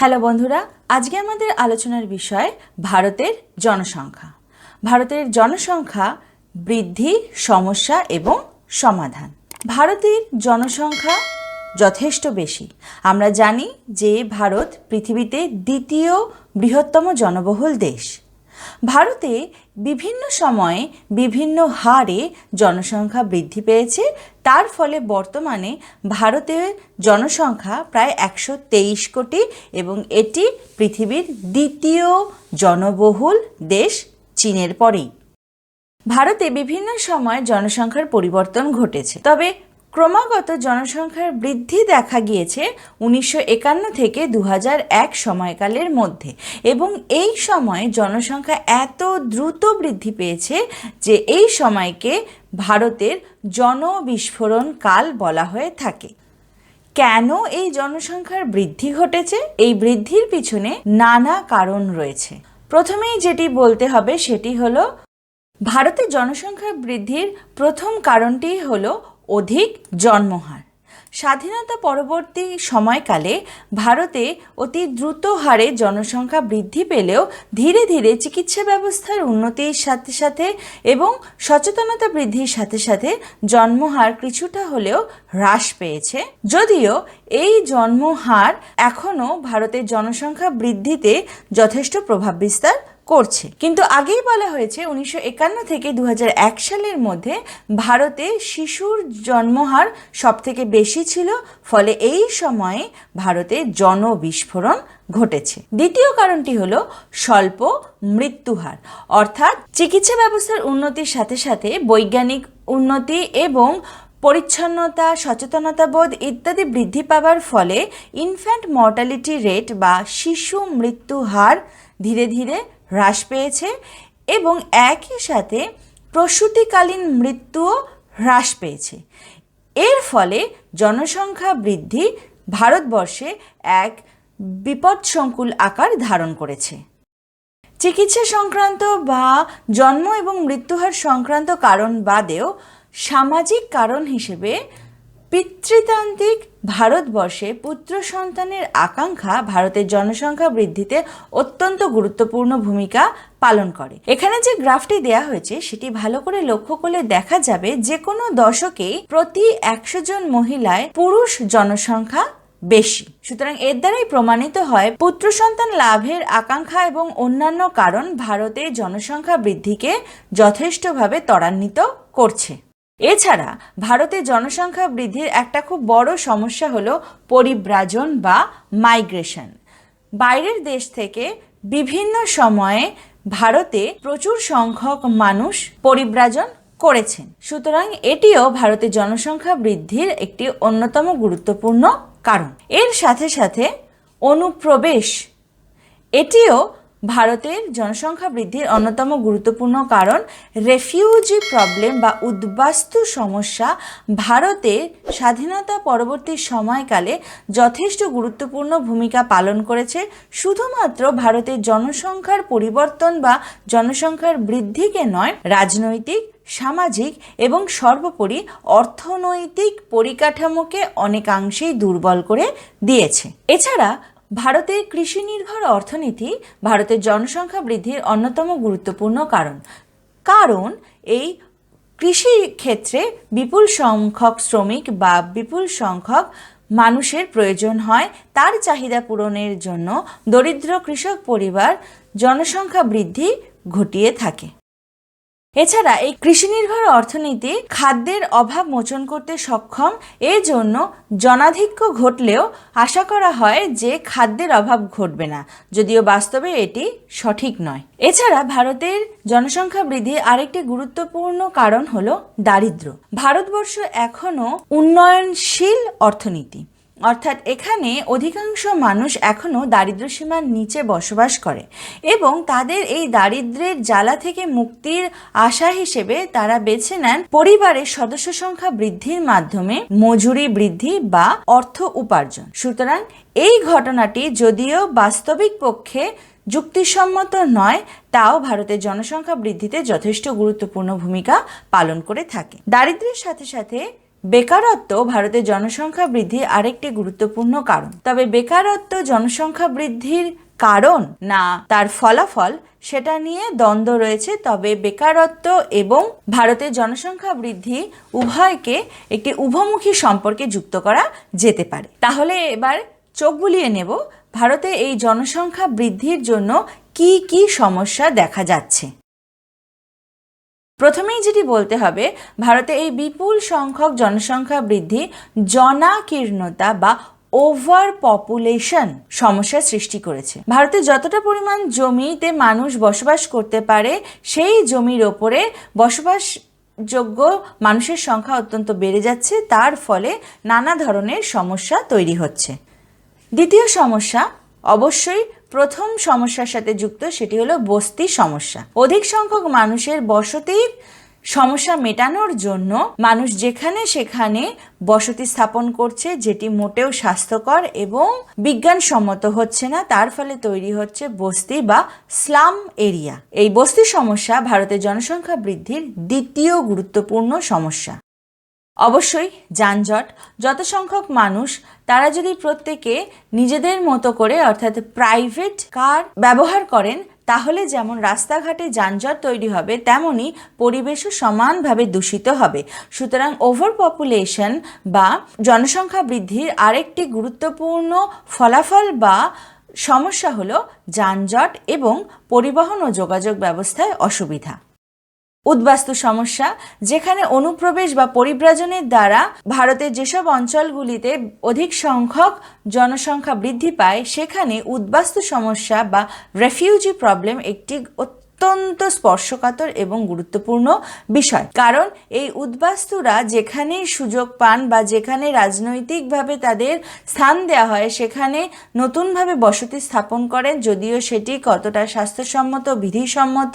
Hello বন্ধুরা, আজকে আমাদের আলোচনার বিষয় ভারতের জনসংখ্যা। ভারতের জনসংখ্যা, বৃদ্ধি, সমস্যা এবং সমাধান। ভারতের জনসংখ্যা যথেষ্ট বেশি। আমরা জানি যে ভারত পৃথিবীতে দ্বিতীয় বৃহত্তম জনবহুল দেশ। ভারতে বিভিন্ন সময়ে বিভিন্ন হারে জনসংখ্যা বৃদ্ধি পেয়েছে। তার ফলে বর্তমানে ভারতের জনসংখ্যা প্রায় একশো তেইশ কোটি এবং এটি পৃথিবীর দ্বিতীয় জনবহুল দেশ চীনের পরেই। ভারতে বিভিন্ন সময় জনসংখ্যার পরিবর্তন ঘটেছে। তবে ক্রমাগত জনসংখ্যার বৃদ্ধি দেখা গিয়েছে উনিশশো একান্ন থেকে দু এক সময়কালের মধ্যে। এবং এই সময়ে জনসংখ্যা এত দ্রুত বৃদ্ধি পেয়েছে যে এই সময়কে ভারতের জনবিস্ফোরণ কাল বলা হয়ে থাকে। কেন এই জনসংখ্যার বৃদ্ধি ঘটেছে? এই বৃদ্ধির পিছনে নানা কারণ রয়েছে। প্রথমেই যেটি বলতে হবে সেটি হলো, ভারতের জনসংখ্যা বৃদ্ধির প্রথম কারণটি হল অধিক জন্মহার। স্বাধীনতা পরবর্তী সময়কালে ভারতে অতি দ্রুত হারে জনসংখ্যা বৃদ্ধি পেলেও ধীরে ধীরে চিকিৎসা ব্যবস্থার উন্নতির সাথে সাথে এবং সচেতনতা বৃদ্ধির সাথে সাথে জন্মহার কিছুটা হলেও হ্রাস পেয়েছে। যদিও এই জন্মহার এখনও ভারতের জনসংখ্যা বৃদ্ধিতে যথেষ্ট প্রভাব বিস্তার করছে। কিন্তু আগেই বলা হয়েছে উনিশশো একান্ন থেকে দু হাজার এক সালের মধ্যে ভারতে শিশুর জন্মহার সবথেকে বেশি ছিল, ফলে এই সময়ে ভারতে জনবিস্ফোরণ ঘটেছে। দ্বিতীয় কারণটি হলো স্বল্প মৃত্যুহার, অর্থাৎ চিকিৎসা ব্যবস্থার উন্নতির সাথে সাথে বৈজ্ঞানিক উন্নতি এবং পরিচ্ছন্নতা, সচেতনতাবোধ ইত্যাদি বৃদ্ধি পাওয়ার ফলে ইনফ্যান্ট মর্টালিটি রেট বা শিশু মৃত্যু হার ধীরে ধীরে হ্রাস পেয়েছে এবং একই সাথে প্রসূতিকালীন মৃত্যুও হ্রাস পেয়েছে। এর ফলে জনসংখ্যা বৃদ্ধি ভারতবর্ষে এক বিপদসংকুল আকার ধারণ করেছে। চিকিৎসা সংক্রান্ত বা জন্ম এবং মৃত্যুহার সংক্রান্ত কারণ বাদেও সামাজিক কারণ হিসেবে পিতৃতান্ত্রিক ভারতবর্ষে পুত্র সন্তানের আকাঙ্ক্ষা ভারতের জনসংখ্যা বৃদ্ধিতে অত্যন্ত গুরুত্বপূর্ণ ভূমিকা পালন করে। এখানে যে গ্রাফটি দেয়া হয়েছে, সেটি ভালো করে লক্ষ্য করলে দেখা যাবে যে কোনো দশকেই প্রতি একশো জন মহিলায় পুরুষ জনসংখ্যা বেশি। সুতরাং এর দ্বারাই প্রমাণিত হয় পুত্র সন্তান লাভের আকাঙ্ক্ষা এবং অন্যান্য কারণ ভারতে জনসংখ্যা বৃদ্ধিকে যথেষ্টভাবে ত্বরান্বিত করছে। এছাড়া ভারতে জনসংখ্যা বৃদ্ধির একটা খুব বড় সমস্যা হলো পরিব্রাজন বা মাইগ্রেশন। বাইরের দেশ থেকে বিভিন্ন সময়ে ভারতে প্রচুর সংখ্যক মানুষ পরিব্রাজন করেছেন। সুতরাং এটিও ভারতের জনসংখ্যা বৃদ্ধির একটি অন্যতম গুরুত্বপূর্ণ কারণ। এর সাথে সাথে অনুপ্রবেশ, এটিও ভারতের জনসংখ্যা বৃদ্ধির অন্যতম গুরুত্বপূর্ণ কারণ রেফিউজি প্রবলেম বা উদ্বাস্তু সমস্যা ভারতের স্বাধীনতা পরবর্তী সময়কালে যথেষ্ট গুরুত্বপূর্ণ ভূমিকা পালন করেছে। শুধুমাত্র ভারতের জনসংখ্যার পরিবর্তন বা জনসংখ্যার বৃদ্ধিকে নয়, রাজনৈতিক, সামাজিক এবং সর্বোপরি অর্থনৈতিক পরিকাঠামোকে অনেকাংশেই দুর্বল করে দিয়েছে। এছাড়া ভারতের কৃষি নির্ভর অর্থনীতি ভারতের জনসংখ্যা বৃদ্ধির অন্যতম গুরুত্বপূর্ণ কারণ। কারণ এই কৃষি ক্ষেত্রে বিপুল সংখ্যক শ্রমিক বা বিপুল সংখ্যক মানুষের প্রয়োজন হয়, তার চাহিদা পূরণের জন্য দরিদ্র কৃষক পরিবার জনসংখ্যা বৃদ্ধি ঘটিয়ে থাকে। এছাড়া এই কৃষি নির্ভর অর্থনীতি খাদ্যের অভাব মোচন করতে সক্ষম এর জন্য জনাধিক্য ঘটলেও আশা করা হয় যে খাদ্যের অভাব ঘটবে না, যদিও বাস্তবে এটি সঠিক নয়। এছাড়া ভারতের জনসংখ্যা বৃদ্ধির আরেকটি গুরুত্বপূর্ণ কারণ হলো দারিদ্র ভারতবর্ষ এখনও উন্নয়নশীল অর্থনীতি। অর্থাৎ এখানে অধিকাংশ মানুষ এখনও দারিদ্র সীমার নিচে বসবাস করে এবং তাদের এই দারিদ্রের জ্বালা থেকে মুক্তির আশা হিসেবে তারা বেছে নেন পরিবারের সদস্য সংখ্যা বৃদ্ধির মাধ্যমে মজুরি বৃদ্ধি বা অর্থ উপার্জন। সুতরাং এই ঘটনাটি যদিও বাস্তবিক পক্ষে যুক্তিসম্মত নয়, তাও ভারতের জনসংখ্যা বৃদ্ধিতে যথেষ্ট গুরুত্বপূর্ণ ভূমিকা পালন করে থাকে। দারিদ্র্যের সাথে সাথে বেকারত্ব ভারতের জনসংখ্যা বৃদ্ধির আরেকটি গুরুত্বপূর্ণ কারণ। তবে বেকারত্ব জনসংখ্যা বৃদ্ধির কারণ না, তার ফলাফল সেটা নিয়ে দ্বন্দ্ব রয়েছে। তবে বেকারত্ব এবং ভারতের জনসংখ্যা বৃদ্ধি উভয়কে একটি উভমুখী সম্পর্কে যুক্ত করা যেতে পারে। তাহলে এবার চোখ বুলিয়ে নেব, ভারতে এই জনসংখ্যা বৃদ্ধির জন্য কি কি সমস্যা দেখা যাচ্ছে? প্রথমেই যেটি বলতে হবে, ভারতে এই বিপুল সংখ্যক জনসংখ্যা বৃদ্ধি জনাকীর্ণতা বা ওভার পপুলেশন সমস্যা সৃষ্টি করেছে। ভারতে যতটা পরিমাণ জমিতে মানুষ বসবাস করতে পারে, সেই জমির ওপরে বসবাস যোগ্য মানুষের সংখ্যা অত্যন্ত বেড়ে যাচ্ছে, তার ফলে নানা ধরনের সমস্যা তৈরি হচ্ছে। দ্বিতীয় সমস্যা, অবশ্যই প্রথম সমস্যার সাথে যুক্ত সেটি হলো বস্তি সমস্যা। অধিক সংখ্যক মানুষের বসতির সমস্যা মেটানোর জন্য মানুষ যেখানে সেখানে বসতি স্থাপন করছে, যেটি মোটেও স্বাস্থ্যকর এবং বিজ্ঞানসম্মত হচ্ছে না, তার ফলে তৈরি হচ্ছে বস্তি বা স্লাম এরিয়া। এই বস্তি সমস্যা ভারতের জনসংখ্যা বৃদ্ধির দ্বিতীয় গুরুত্বপূর্ণ সমস্যা। অবশ্যই যানজট। যত সংখ্যক মানুষ, তারা যদি প্রত্যেকে নিজেদের মতো করে, অর্থাৎ প্রাইভেট কার ব্যবহার করেন, তাহলে যেমন রাস্তাঘাটে যানজট তৈরি হবে, তেমনি পরিবেশও সমানভাবে দূষিত হবে। সুতরাং ওভার পপুলেশন বা জনসংখ্যা বৃদ্ধির আরেকটি গুরুত্বপূর্ণ ফলাফল বা সমস্যা হলো যানজট এবং পরিবহন ও যোগাযোগ ব্যবস্থায় অসুবিধা। উদ্বাস্তু সমস্যা, যেখানে অনুপ্রবেশ বা পরিব্রাজনের দ্বারা ভারতের যেসব অঞ্চলগুলিতে অধিক সংখ্যক জনসংখ্যা বৃদ্ধি পায়, সেখানে উদ্বাস্তু সমস্যা বা রেফিউজি প্রবলেম একটি অত্যন্ত স্পর্শকাতর এবং গুরুত্বপূর্ণ বিষয়। কারণ এই উদ্বাস্তুরা যেখানেই সুযোগ পান বা যেখানে রাজনৈতিকভাবে তাদের স্থান দেওয়া হয়, সেখানে নতুনভাবে বসতি স্থাপন করেন, যদিও সেটি কতটা স্বাস্থ্যসম্মত, বিধিসম্মত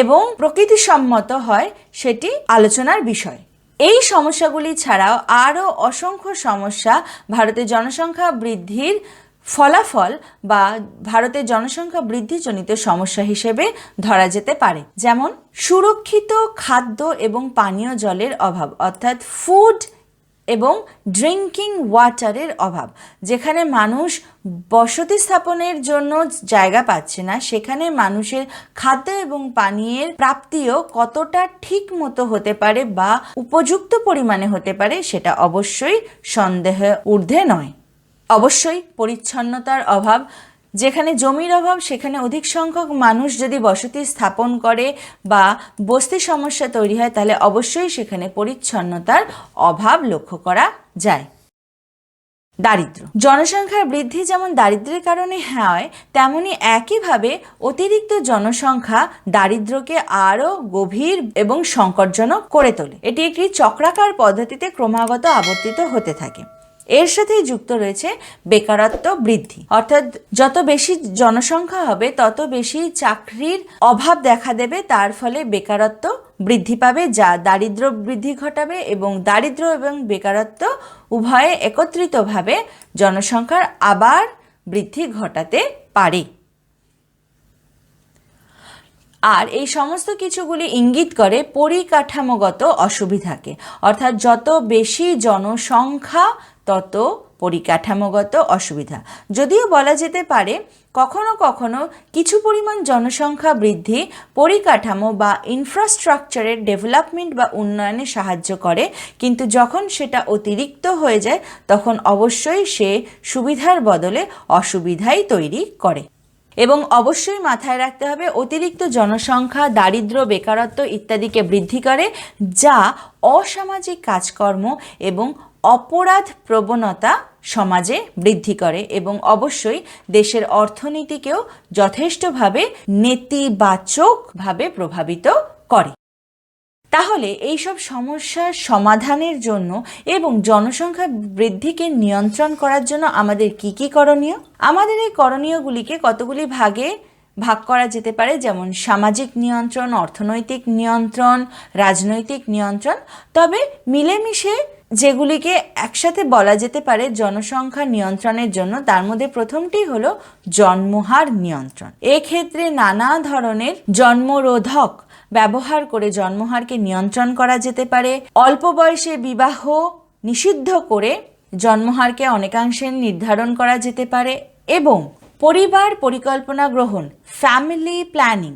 এবং প্রকৃতিসম্মত হয়, সেটি আলোচনার বিষয়। এই সমস্যাগুলি ছাড়াও আরও অসংখ্য সমস্যা ভারতের জনসংখ্যা বৃদ্ধির ফলাফল বা ভারতের জনসংখ্যা বৃদ্ধিজনিত সমস্যা হিসেবে ধরা যেতে পারে। যেমন, সুরক্ষিত খাদ্য এবং পানীয় জলের অভাব, অর্থাৎ ফুড এবং ড্রিঙ্কিং ওয়াটারের অভাব, যেখানে মানুষ বসতি স্থাপনের জন্য জায়গা পাচ্ছে না, সেখানে মানুষের খাদ্য এবং পানীয়ের প্রাপ্তিও কতটা ঠিক মতো হতে পারে বা উপযুক্ত পরিমাণে হতে পারে, সেটা অবশ্যই সন্দেহ ঊর্ধ্বে নয়। অবশ্যই পরিচ্ছন্নতার অভাব। যেখানে জমির অভাব, সেখানে অধিক সংখ্যক মানুষ যদি বসতি স্থাপন করে বা বস্তি সমস্যা তৈরি হয়, তাহলে অবশ্যই সেখানে পরিচ্ছন্নতার অভাব লক্ষ্য করা যায়। দারিদ্র জনসংখ্যার বৃদ্ধি যেমন দারিদ্র্যের কারণে হয়, তেমনি একইভাবে অতিরিক্ত জনসংখ্যা দারিদ্র্যকে আরও গভীর এবং সংকটজনক করে তোলে। এটি একটি চক্রাকার পদ্ধতিতে ক্রমাগত আবর্তিত হতে থাকে। এর সাথেই যুক্ত রয়েছে বেকারত্ব বৃদ্ধি। অর্থাৎ যত বেশি জনসংখ্যা হবে, তত বেশি চাকরির অভাব দেখা দেবে। তার ফলে বেকারত্ব বৃদ্ধি পাবে, যা দারিদ্র বৃদ্ধি ঘটাবে এবং দারিদ্র এবং বেকারত্ব উভয়ে একত্রিতভাবে জনসংখ্যার আবার বৃদ্ধি ঘটাতে পারে। আর এই সমস্ত কিছুগুলি ইঙ্গিত করে পরিকাঠামোগত অসুবিধাকে। অর্থাৎ যত বেশি জনসংখ্যা তত পরিকাঠামোগত অসুবিধা। যদিও বলা যেতে পারে, কখনো কখনো কিছু পরিমাণ জনসংখ্যা বৃদ্ধি পরিকাঠামো বা ইনফ্রাস্ট্রাকচারের ডেভেলপমেন্ট বা উন্নয়নে সাহায্য করে, কিন্তু যখন সেটা অতিরিক্ত হয়ে যায়, তখন অবশ্যই সে সুবিধার বদলে অসুবিধাই তৈরি করে। এবং অবশ্যই মাথায় রাখতে হবে, অতিরিক্ত জনসংখ্যা, দারিদ্র, বেকারত্ব ইত্যাদিকে বৃদ্ধি করে, যা অসামাজিক কাজকর্ম এবং অপরাধ প্রবণতা সমাজে বৃদ্ধি করে এবং অবশ্যই দেশের অর্থনীতিকেও যথেষ্টভাবে নেতিবাচকভাবে প্রভাবিত করে। তাহলে এইসব সমস্যার সমাধানের জন্য এবং জনসংখ্যা বৃদ্ধিকে নিয়ন্ত্রণ করার জন্য আমাদের কি কি করণীয়? আমাদের এই করণীয়গুলিকে কতগুলি ভাগে ভাগ করা যেতে পারে? যেমন সামাজিক নিয়ন্ত্রণ, অর্থনৈতিক নিয়ন্ত্রণ, রাজনৈতিক নিয়ন্ত্রণ। তবে মিলেমিশে যেগুলিকে একসাথে বলা যেতে পারে জনসংখ্যা নিয়ন্ত্রণের জন্য, তার মধ্যে প্রথমটি হলো জন্মহার নিয়ন্ত্রণ। এক্ষেত্রে নানা ধরনের জন্মরোধক ব্যবহার করে জন্মহারকে নিয়ন্ত্রণ করা যেতে পারে। অল্প বয়সে বিবাহ নিষিদ্ধ করে জন্মহারকে অনেকাংশে নির্ধারণ করা যেতে পারে এবং পরিবার পরিকল্পনা গ্রহণ ফ্যামিলি প্ল্যানিং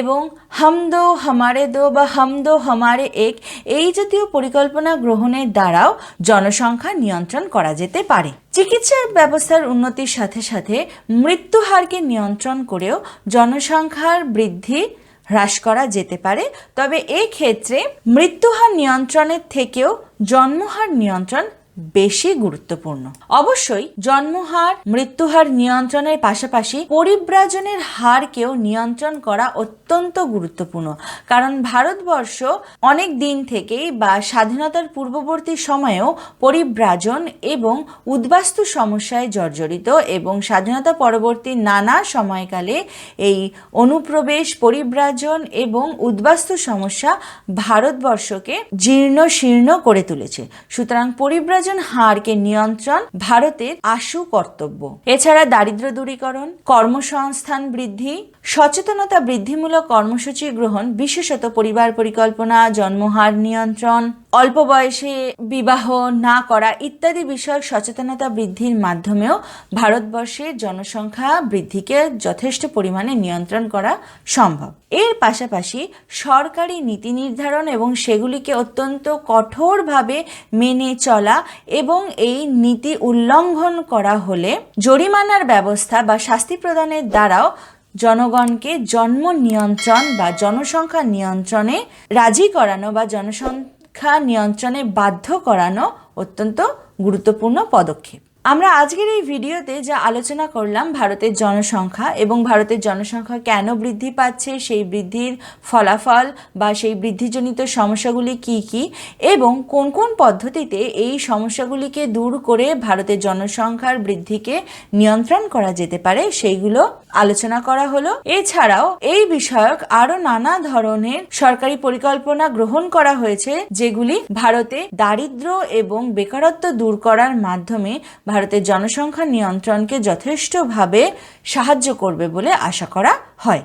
এবং হাম দো হামারে দো বা হাম দো হামারে এক এই জাতীয় পরিকল্পনা গ্রহণের দ্বারাও জনসংখ্যা নিয়ন্ত্রণ করা যেতে পারে। চিকিৎসা ব্যবস্থার উন্নতির সাথে সাথে মৃত্যুহারকে নিয়ন্ত্রণ করেও জনসংখ্যার বৃদ্ধি হ্রাস করা যেতে পারে। তবে এই ক্ষেত্রে মৃত্যুহার নিয়ন্ত্রণের থেকেও জন্মহার নিয়ন্ত্রণ বেশি গুরুত্বপূর্ণ। অবশ্যই জন্মহার, মৃত্যুহার নিয়ন্ত্রণের পাশাপাশি পরিব্রাজনের হারকেও নিয়ন্ত্রণ করা অত্যন্ত গুরুত্বপূর্ণ। কারণ ভারতবর্ষ অনেক দিন থেকেই বা স্বাধীনতার পূর্ববর্তী সময়েও পরিব্রাজন এবং উদ্বাস্তু সমস্যায় জর্জরিত এবং স্বাধীনতা পরবর্তী নানা সময়কালে এই অনুপ্রবেশ, পরিব্রাজন এবং উদ্বাস্তু সমস্যা ভারতবর্ষকে জীর্ণ শীর্ণ করে তুলেছে। সুতরাং পরিব্রাজন হারকে নিয়ন্ত্রণ ভারতের আশু কর্তব্য। এছাড়া দারিদ্র দূরীকরণ, কর্মসংস্থান বৃদ্ধি, সচেতনতা বৃদ্ধিমূলক কর্মসূচি গ্রহণ, বিশেষত পরিবার পরিকল্পনা, জন্মহার নিয়ন্ত্রণ অল্প বয়সে বিবাহ না করা ইত্যাদি বিষয়ক সচেতনতা বৃদ্ধির মাধ্যমেও ভারতবর্ষের জনসংখ্যা বৃদ্ধিকে যথেষ্ট পরিমাণে নিয়ন্ত্রণ করা সম্ভব। এর পাশাপাশি সরকারি নীতি নির্ধারণ এবং সেগুলিকে অত্যন্ত কঠোরভাবে মেনে চলা এবং এই নীতি উল্লঙ্ঘন করা হলে জরিমানার ব্যবস্থা বা শাস্তি প্রদানের দ্বারাও জনগণকে জন্ম নিয়ন্ত্রণ বা জনসংখ্যা নিয়ন্ত্রণে রাজি করানো বা জনসংখ্যা নিয়ন্ত্রণে বাধ্য করানো অত্যন্ত গুরুত্বপূর্ণ পদক্ষেপ। আমরা আজকের এই ভিডিওতে যা আলোচনা করলাম ভারতের জনসংখ্যা এবং ভারতের জনসংখ্যা কেন বৃদ্ধি পাচ্ছে, সেই বৃদ্ধির ফলাফল বা সেই বৃদ্ধিজনিত সমস্যাগুলি কি কি এবং কোন কোন পদ্ধতিতে এই সমস্যাগুলিকে দূর করে ভারতের জনসংখ্যার বৃদ্ধিকে নিয়ন্ত্রণ করা যেতে পারে সেইগুলো আলোচনা করা হলো। এছাড়াও এই বিষয়ক আরও নানা ধরনের সরকারি পরিকল্পনা গ্রহণ করা হয়েছে, যেগুলি ভারতে দারিদ্র এবং বেকারত্ব দূর করার মাধ্যমে ভারতের জনসংখ্যা নিয়ন্ত্রণকে যথেষ্টভাবে সাহায্য করবে বলে আশা করা হয়।